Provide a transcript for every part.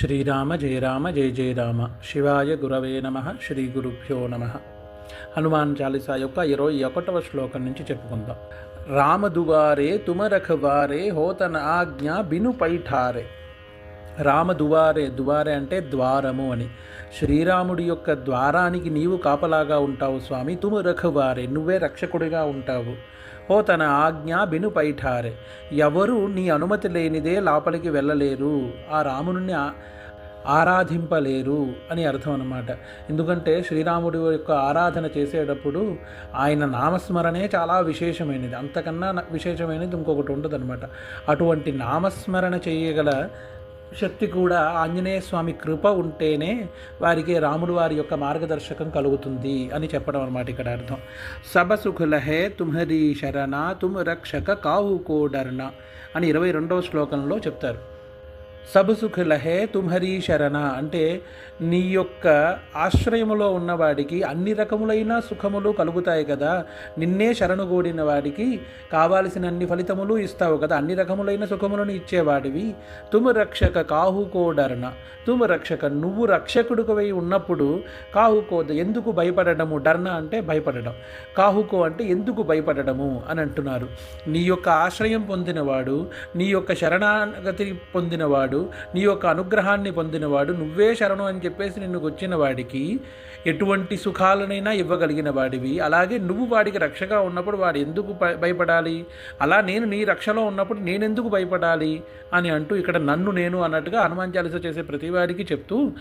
శ్రీరామ జయ రామ జయ జయ రామ. శివాయ గురవే నమ. శ్రీ గురుభ్యో నమ. హనుమాన్ చాలీసా యొక్క ఇరవై ఒకటవ శ్లోకం నుంచి చెప్పుకుందాం. రామ దువారే హోతన ఆజ్ఞ బిను పైఠారే. రామ దువారే దువారే అంటే ద్వారము అని. శ్రీరాముడి యొక్క ద్వారానికి నీవు కాపలాగా ఉంటావు స్వామి. తుము రఖవారే నువ్వే రక్షకుడిగా ఉంటావు. ఓ తన ఆజ్ఞ బిను ఎవరు నీ అనుమతి లేనిదే లోపలికి వెళ్ళలేరు. ఆ రాముని ఆరాధింపలేరు అని అర్థం అనమాట ఎందుకంటే శ్రీరాముడి యొక్క ఆరాధన చేసేటప్పుడు ఆయన నామస్మరణే చాలా విశేషమైనది. అంతకన్నా విశేషమైనది ఇంకొకటి ఉండదన్నమాట. అటువంటి నామస్మరణ చేయగల శక్తి కూడా ఆంజనేయ స్వామి కృప ఉంటేనే వారికి రాముడు వారి యొక్క మార్గదర్శకం కలుగుతుంది అని చెప్పడం అనమాట ఇక్కడ అర్థం. సబ సుఖులహే తుమ్హరీ శరణ తుమ్ రక్షక కాహు కోడర్ణ అని ఇరవై రెండవ శ్లోకంలో చెప్తారు. సబ్ సుఖ్ లహే తుమ్హరీ శరణ అంటే నీ యొక్క ఆశ్రయములో ఉన్నవాడికి అన్ని రకములైన సుఖములు కలుగుతాయి కదా. నిన్నే శరణుగూడిన వాడికి కావాల్సిన అన్ని ఫలితములు ఇస్తావు కదా. అన్ని రకములైన సుఖములను ఇచ్చేవాడివి. తుము రక్షక కాహుకోడరణ. తుము రక్షక నువ్వు రక్షకుడికవై ఉన్నప్పుడు కాహుకో ఎందుకు భయపడడము? డర్ణ అంటే భయపడడం. కాహుకో అంటే ఎందుకు భయపడడము? అని అంటున్నారు. నీ యొక్క ఆశ్రయం పొందినవాడు నీ యొక్క శరణాగతి పొందినవాడు నీ యొక్క అనుగ్రహాన్ని పొందినవాడు నువ్వే శరణు అని చెప్పేసి నిన్ను వచ్చిన వాడికి ఎటువంటి సుఖాలనైనా ఇవ్వగలిగిన వాడివి. అలాగే నువ్వు వాడికి రక్షగా ఉన్నప్పుడు వాడు ఎందుకు భయపడాలి? అలా నేను నీ రక్షలో ఉన్నప్పుడు నేనెందుకు భయపడాలి? అని అంటూ ఇక్కడ నన్ను నేను అన్నట్టుగా హనుమాన్ చాలీస చేసే ప్రతి వారికి చెప్తూ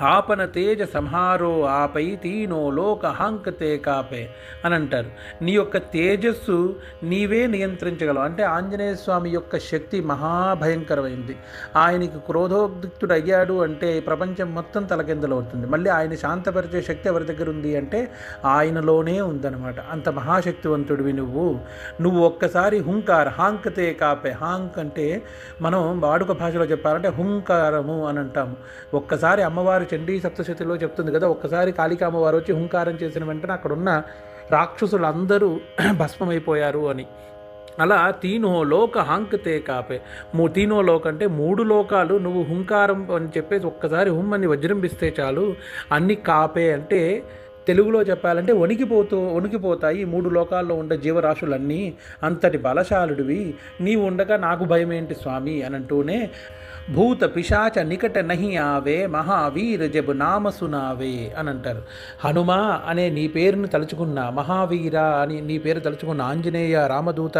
ఆపన తేజ సంహారో ఆపై తీనో లోక హాంకతే కాపే అని అంటారు. నీ యొక్క తేజస్సు నీవే నియంత్రించగలవు. అంటే ఆంజనేయ స్వామి యొక్క శక్తి మహాభయంకరమైంది. ఆయనకి క్రోధోద్రిక్తుడు అయ్యాడు అంటే ప్రపంచం మొత్తం తలకిందలవుతుంది మళ్ళీ ఆయన శాంతపరిచే శక్తి ఎవరి దగ్గర ఉంది అంటే ఆయనలోనే ఉందన్నమాట. అంత మహాశక్తివంతుడివి నువ్వు. నువ్వు ఒక్కసారి హుంకార్ హాంకతే కాపే. హాంక్ అంటే మనం వాడుక భాషలో చెప్పాలంటే హుంకారము అని అంటాము. ఒక్కసారి అమ్మవారు చండీ సప్తశతిలో చెప్తుంది కదా ఒక్కసారి కాళికామ్మవారు వచ్చి హుంకారం చేసిన వెంటనే అక్కడున్న రాక్షసులందరూ భస్మమైపోయారు అని. అలా తీనో లోక హాంకతే కాపే. మూ తీనో లోక అంటే మూడు లోకాలు నువ్వు హుంకారం అని చెప్పేసి ఒక్కసారి హుమ్ అని వజ్రంపిస్తే చాలు. అన్ని కాపే అంటే తెలుగులో చెప్పాలంటే వణికిపోతూ వణికిపోతాయి మూడు లోకాల్లో ఉండే జీవరాశులన్నీ. అంతటి బలశాలుడివి. నీవు ఉండగా నాకు భయమేంటి స్వామి? అని అంటూనే భూత పిశాచ నికట నహి ఆవే మహావీర జబ్ నామ సునావే అని అంటారు. హనుమ అనే నీ పేరును తలుచుకున్న మహావీర అని నీ పేరు తలుచుకున్న ఆంజనేయ రామదూత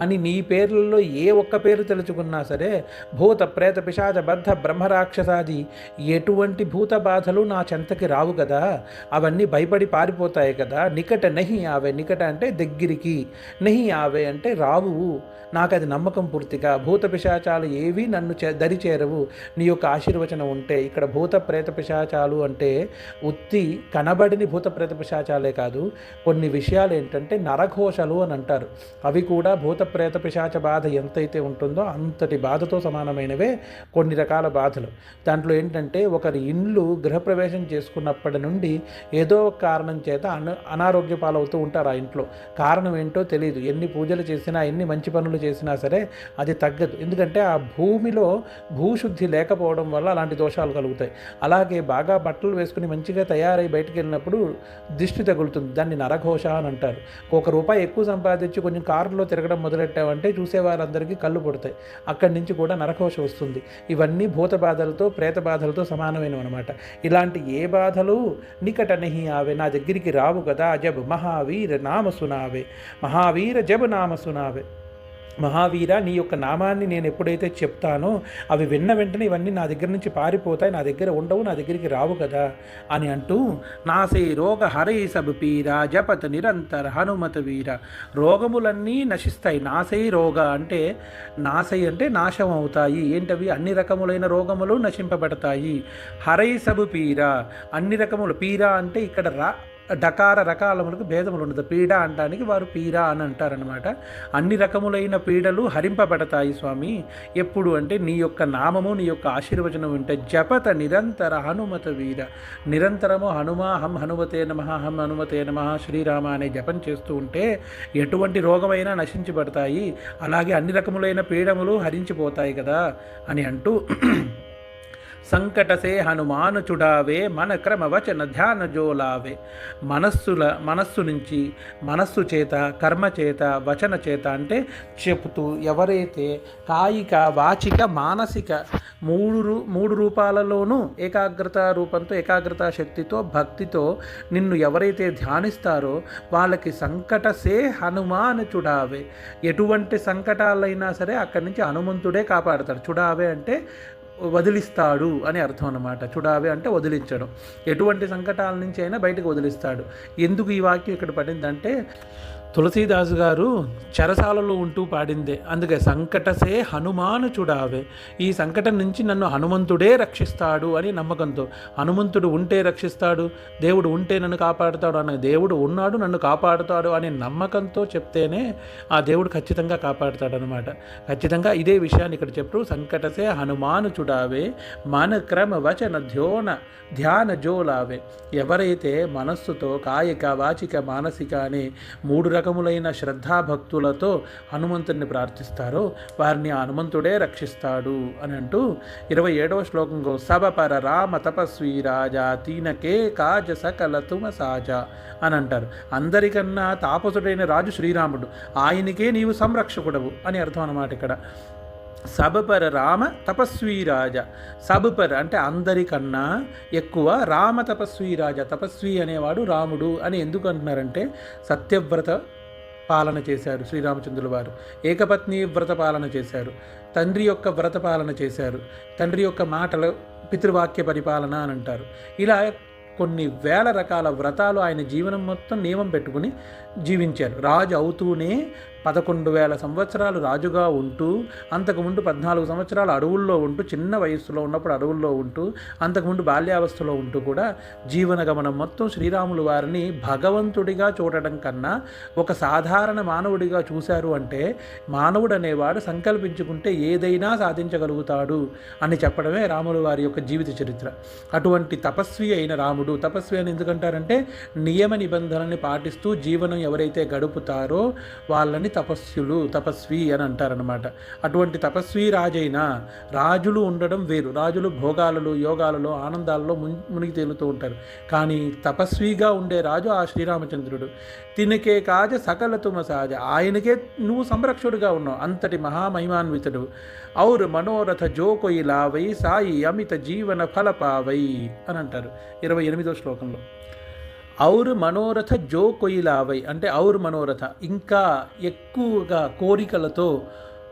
అని నీ పేర్లలో ఏ ఒక్క పేరు తలుచుకున్నా సరే భూత ప్రేత పిశాచ బద్ధ బ్రహ్మరాక్షసాది ఎటువంటి భూత బాధలు నా చెంతకి రావు కదా. అవన్నీ భయపడి పారిపోతాయి కదా. నికట నహి ఆవే నికట అంటే దగ్గరికి నహి ఆవే అంటే రావు. నాకు అది నమ్మకం పూర్తిగా. భూత పిశాచాలు ఏవి నన్ను చే దరి చేరవు. నీ యొక్క ఆశీర్వచనం ఉంటే ఇక్కడ భూత ప్రేత పిశాచాలు అంటే ఉత్తి కనబడిని భూత ప్రేత పిశాచాలే కాదు. కొన్ని విషయాలు ఏంటంటే నరఘోషలు అని అంటారు. అవి కూడా భూత ప్రేత పిశాచ బాధ ఎంతైతే ఉంటుందో అంతటి బాధతో సమానమైనవే కొన్ని రకాల బాధలు. దాంట్లో ఏంటంటే ఒకరి ఇండ్లు గృహప్రవేశం చేసుకున్నప్పటి నుండి ఏదో ఒక కారణం చేత అన అనారోగ్య పాలవుతూ ఉంటారు ఆ ఇంట్లో. కారణం ఏంటో తెలియదు ఎన్ని పూజలు చేసినా ఎన్ని మంచి పనులు చేసినా సరే అది తగ్గదు. ఎందుకంటే ఆ భూమిలో భూశుద్ధి లేకపోవడం వల్ల అలాంటి దోషాలు కలుగుతాయి. అలాగే బాగా బట్టలు వేసుకుని మంచిగా తయారై బయటికి వెళ్ళినప్పుడు దిష్టి తగులుతుంది. దాన్ని నరఘోష అని అంటారు. ఒక రూపాయి ఎక్కువ సంపాదించి కొంచెం కారులో తిరగడం మొదలెట్టామంటే చూసే వారందరికీ కళ్ళు పడతాయి. అక్కడి నుంచి కూడా నరఘోష వస్తుంది. ఇవన్నీ భూత బాధలతో ప్రేత బాధలతో సమానమైనవి అనమాట ఇలాంటి ఏ బాధలు నికటనహి ఆవే. నా దగ్గరికి రావు కదా జబ్ మహావీర నామ సునావే. మహావీర జబ్ నామ సునావే. మహావీర నీ యొక్క నామాన్ని నేను ఎప్పుడైతే చెప్తానో అవి విన్న వెంటనే ఇవన్నీ నా దగ్గర నుంచి పారిపోతాయి నా దగ్గర ఉండవు నా దగ్గరికి రావు కదా అని అంటూ నాసే రోగ హరై సబపీర జపత నిరంతర హనుమత వీర. రోగములన్నీ నశిస్తాయి నాసై రోగ అంటే నాసై అంటే నాశం అవుతాయి. ఏంటవి? అన్ని రకములైన రోగములు నశింపబడతాయి. హరై సబు పీర అన్ని రకములు పీర అంటే ఇక్కడ రా డకార రకాలములకు భేదములు ఉండదు. పీడ అనడానికి వారు పీడ అని అంటారనమాట అన్ని రకములైన పీడలు హరింపబడతాయి స్వామి. ఎప్పుడు అంటే నీ యొక్క నామము నీ యొక్క ఆశీర్వచనం ఉంటే జపత నిరంతర హనుమత వీర. నిరంతరము హనుమ హం హనుమతే నమ హం హనుమతే నమ శ్రీరామ అనే జపం చేస్తూ ఉంటే ఎటువంటి రోగమైనా నశించబడతాయి. అలాగే అన్ని రకములైన పీడములు హరించిపోతాయి కదా అని అంటూ సంకటసే హనుమాను చుడావే మన క్రమవచన ధ్యాన జోలావే. మనస్సుల మనస్సు నుంచి మనస్సు చేత కర్మ చేత వచన చేత అంటే చెబుతూ ఎవరైతే కాయిక వాచిక మానసిక మూడు రూ మూడు రూపాలలోనూ ఏకాగ్రత రూపంతో ఏకాగ్రత శక్తితో భక్తితో నిన్ను ఎవరైతే ధ్యానిస్తారో వాళ్ళకి సంకటసే హనుమాన్ చుడావే. ఎటువంటి సంకటాలైనా సరే అక్కడి నుంచి హనుమంతుడే కాపాడతాడు. చుడావే అంటే వదిలిస్తాడు అని అర్థం అన్నమాట. చుడావే అంటే వదిలించడం. ఎటువంటి సంకటాల నుంచి అయినా బయటకు వదిలిస్తాడు. ఎందుకు ఈ వాక్యం ఇక్కడ పడిందంటే తులసీదాసు గారు చెరసాలలో ఉంటూ పాడిందే. అందుకే సంకటసే హనుమాను చూడావే. ఈ సంకటం నుంచి నన్ను హనుమంతుడే రక్షిస్తాడు అని నమ్మకంతో. హనుమంతుడు ఉంటే రక్షిస్తాడు దేవుడు ఉంటే నన్ను కాపాడుతాడు అన్న దేవుడు ఉన్నాడు నన్ను కాపాడుతాడు అనే నమ్మకంతో చెప్తేనే ఆ దేవుడు ఖచ్చితంగా కాపాడుతాడు అనమాట ఖచ్చితంగా ఇదే విషయాన్ని ఇక్కడ చెప్తూ సంకటసే హనుమాను చూడావే మన క్రమ వచన ధ్యోన ధ్యాన జోలావే. ఎవరైతే మనస్సుతో కాయిక వాచిక మానసిక అనే మూడు రకాల రకములైన శ్రద్ధాభక్తులతో హనుమంతుడిని ప్రార్థిస్తారో వారిని ఆ హనుమంతుడే రక్షిస్తాడు అని అంటూ ఇరవై ఏడవ శ్లోకంలో సభపర రామ తపస్వి రాజా తీనకే కాజ సకల తుమ సాజ అని అంటారు అందరికన్నా తాపసుడైన రాజు శ్రీరాముడు ఆయనకే నీవు సంరక్షకుడవు అని అర్థం అన్నమాట ఇక్కడ. సబపర రామ తపస్వీ రాజ. సబపర అంటే అందరికన్నా ఎక్కువ రామ తపస్వీ రాజ తపస్వి అనేవాడు రాముడు అని ఎందుకు అంటున్నారంటే సత్యవ్రత పాలన చేశారు శ్రీరామచంద్రుల వారు. ఏకపత్ని వ్రత పాలన చేశారు. తండ్రి యొక్క వ్రత పాలన చేశారు. తండ్రి యొక్క మాటలు పితృవాక్య పరిపాలన అని అంటారు. ఇలా కొన్ని వేల రకాల వ్రతాలు ఆయన జీవనం మొత్తం నియమం పెట్టుకుని జీవించారు. రాజు అవుతూనే పదకొండు వేల సంవత్సరాలు రాజుగా ఉంటూ అంతకుముందు పద్నాలుగు సంవత్సరాలు అడవుల్లో ఉంటూ చిన్న వయస్సులో ఉన్నప్పుడు అడవుల్లో ఉంటూ అంతకుముందు బాల్యావస్థలో ఉంటూ కూడా జీవన గమనం మొత్తం శ్రీరాములు వారిని భగవంతుడిగా చూడడం కన్నా ఒక సాధారణ మానవుడిగా చూశారు అంటే మానవుడు అనేవాడు సంకల్పించుకుంటే ఏదైనా సాధించగలుగుతాడు అని చెప్పడమే రాములు వారి యొక్క జీవిత చరిత్ర. అటువంటి తపస్వి అయిన రాముడు తపస్వి అని ఎందుకంటారంటే నియమ నిబంధనల్ని పాటిస్తూ జీవనం ఎవరైతే గడుపుతారో వాళ్ళని తపస్సులు తపస్వి అని అంటారనమాట అటువంటి తపస్వి రాజైన రాజులు ఉండడం వేరు. రాజులు భోగాలలో యోగాలలో ఆనందాలలో మున్ మునిగి తేలుతూ ఉంటారు. కానీ తపస్విగా ఉండే రాజు ఆ శ్రీరామచంద్రుడు. తినకే కాజ సకలతుమ సహజ ఆయనకే నువ్వు సంరక్షుడుగా ఉన్నావు. అంతటి మహామహిమాన్వితుడు. ఔర్ మనోరథ జోకొయి లావై సాయి అమిత జీవన ఫలపావై అని అంటారు. ఇరవై ఎనిమిదో శ్లోకంలో. ఔర్ మనోరథ జో కొయిలావై అంటే ఔర్ మనోరథ. ఇంకా ఎక్కువగా కోరికలతో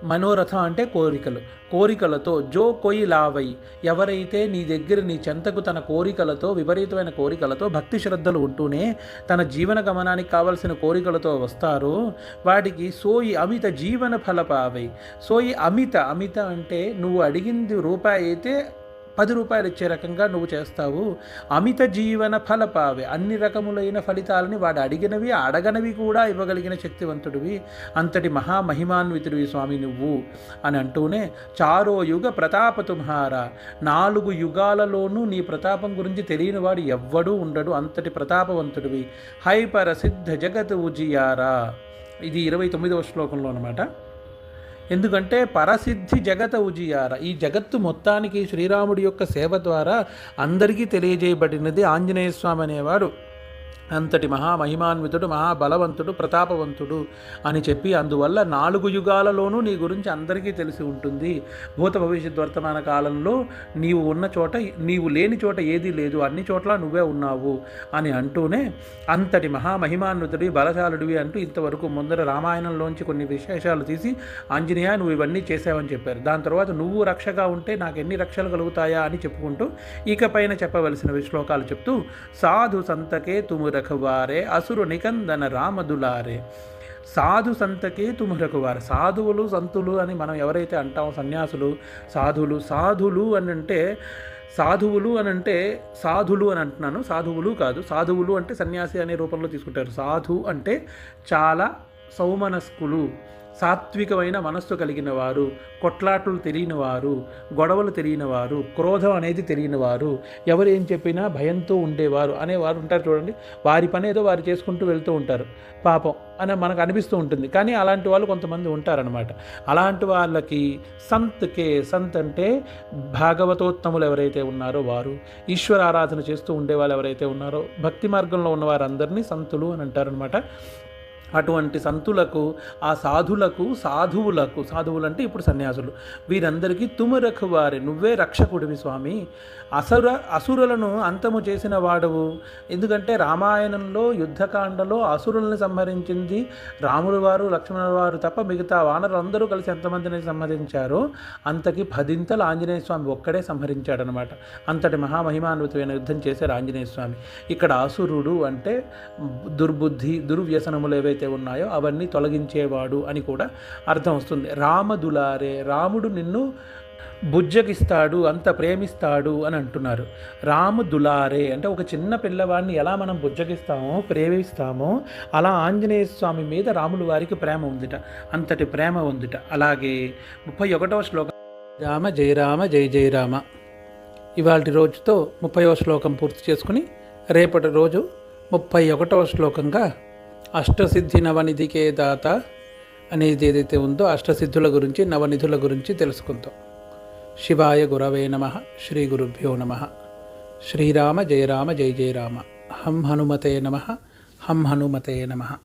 మనోరథ అంటే కోరికలు. కోరికలతో జో కొయిలావై ఎవరైతే నీ దగ్గర నీ చెంతకు తన కోరికలతో విపరీతమైన కోరికలతో భక్తి శ్రద్ధలు ఉంటూనే తన జీవన గమనానికి కావలసిన కోరికలతో వస్తారో వాటికి సోయి అమిత జీవన ఫలపావై. సోయి అమిత అమిత అంటే నువ్వు అడిగింది రూపాయి అయితే పది రూపాయలు ఇచ్చే రకంగా నువ్వు చేస్తావు. అమిత జీవన ఫలపావే. అన్ని రకములైన ఫలితాలని వాడు అడిగినవి అడగనవి కూడా ఇవ్వగలిగిన శక్తివంతుడివి. అంతటి మహామహిమాన్వితుడివి స్వామి నువ్వు అని అంటూనే చారో యుగ ప్రతాప తుమ్హార నాలుగు యుగాలలోనూ నీ ప్రతాపం గురించి తెలియని వాడు ఎవ్వడూ ఉండడు. అంతటి ప్రతాపవంతుడివి. హైపరసిద్ధ జగత్ ఉజియారా. ఇది ఇరవై తొమ్మిదవ శ్లోకంలో అనమాట ఎందుకంటే పరసిద్ధి జగత ఉజియార. ఈ జగత్తు మొత్తానికి శ్రీరాముడి యొక్క సేవ ద్వారా అందరికీ తెలియజేయబడినది ఆంజనేయ స్వామి అనేవారు. అంతటి మహామహిమాన్వితుడు మహాబలవంతుడు ప్రతాపవంతుడు అని చెప్పి అందువల్ల నాలుగు యుగాలలోనూ నీ గురించి అందరికీ తెలిసి ఉంటుంది. భూత భవిష్యత్ వర్తమాన కాలంలో నీవు ఉన్న చోట నీవు లేని చోట ఏదీ లేదు. అన్ని చోట్ల నువ్వే ఉన్నావు అని అంటూనే అంతటి మహామహిమాన్వితుడి బలశాలుడివి అంటూ ఇంతవరకు ముందర రామాయణంలోంచి కొన్ని విశేషాలు తీసి ఆంజనేయ నువ్వు ఇవన్నీ చేసావని చెప్పారు. దాని తర్వాత నువ్వు రక్షగా ఉంటే నాకు ఎన్ని రక్షలు కలుగుతాయా? అని చెప్పుకుంటూ ఇకపైన చెప్పవలసిన శ్లోకాలు చెప్తూ సాధు సంతకే తుము రఖవారే అసురు నికందన రామదులారే. సాధు సంతకే తుము సాధువులు సంతులు అని మనం ఎవరైతే అంటామో సన్యాసులు సాధువులు సాధులు అని అంటే సాధువులు అని అంటే సాధులు అని అంటున్నాను. సాధువులు కాదు సాధువులు అంటే సన్యాసి అనే రూపంలో తీసుకుంటారు. సాధు అంటే చాలా సౌమనస్కులు సాత్వికమైన మనస్సు కలిగిన వారు కొట్లాట్లు తెలియని వారు గొడవలు తెలియని వారు క్రోధం అనేది తెలియని వారు ఎవరు ఏం చెప్పినా భయంతో ఉండేవారు అనేవారు ఉంటారు చూడండి. వారి పని ఏదో వారు చేసుకుంటూ వెళ్తూ ఉంటారు. పాపం అని మనకు అనిపిస్తూ ఉంటుంది. కానీ అలాంటి వాళ్ళు కొంతమంది ఉంటారనమాట అలాంటి వాళ్ళకి సంత్కే సంత్ అంటే భాగవతోత్తములు ఎవరైతే ఉన్నారో వారు ఈశ్వర ఆరాధన చేస్తూ ఉండేవాళ్ళు ఎవరైతే ఉన్నారో భక్తి మార్గంలో ఉన్న వారందరినీ సంతులు అని అంటారనమాట అటువంటి సంతులకు ఆ సాధులకు సాధువులకు సాధువులు అంటే ఇప్పుడు సన్యాసులు వీరందరికీ తుమరకు వారి నువ్వే రక్షకుడివి స్వామి. అసుర అసురులను అంతము చేసిన వాడవు. ఎందుకంటే రామాయణంలో యుద్ధకాండలో అసురులను సంహరించింది రాముల వారు లక్ష్మణుల వారు తప్ప మిగతా వానరులందరూ కలిసి ఎంతమందిని సంహరించారో? అంతకి పదింతలు ఆంజనేయ స్వామి ఒక్కడే సంహరించాడనమాట. అంతటి మహామహిమాన్వితమైన యుద్ధం చేశారు ఆంజనేయ స్వామి. ఇక్కడ అసురుడు అంటే దుర్బుద్ధి దుర్వ్యసనములు ఏవైతే ఉన్నాయో అవన్నీ తొలగించేవాడు అని కూడా అర్థం వస్తుంది. రామదులారే రాముడు నిన్ను బుజ్జగిస్తాడు అంత ప్రేమిస్తాడు అని అంటున్నారు. రాము దులారే అంటే ఒక చిన్న పిల్లవాడిని ఎలా మనం బుజ్జగిస్తామో ప్రేమిస్తామో అలా ఆంజనేయ స్వామి మీద రాములు వారికి ప్రేమ ఉందిట అంతటి ప్రేమ ఉందిట. అలాగే ముప్పై ఒకటవ శ్లోకం రామ జయ రామ జయ జయ రామ. ఇవాళ రోజుతో ముప్పైవ శ్లోకం పూర్తి చేసుకుని రేపటి రోజు ముప్పై ఒకటవ శ్లోకంగా అష్టసిద్ధి నవనిధికే దాత అనేది ఏదైతే ఉందో అష్టసిద్ధుల గురించి నవనిధుల గురించి తెలుసుకుందాం. శివాయ గురవే నమ శ్రీ గురుభ్యో నమ. శ్రీరామ జయరామ జయ జయరామ. హం హనుమతే నమ హం హనుమతే నమ.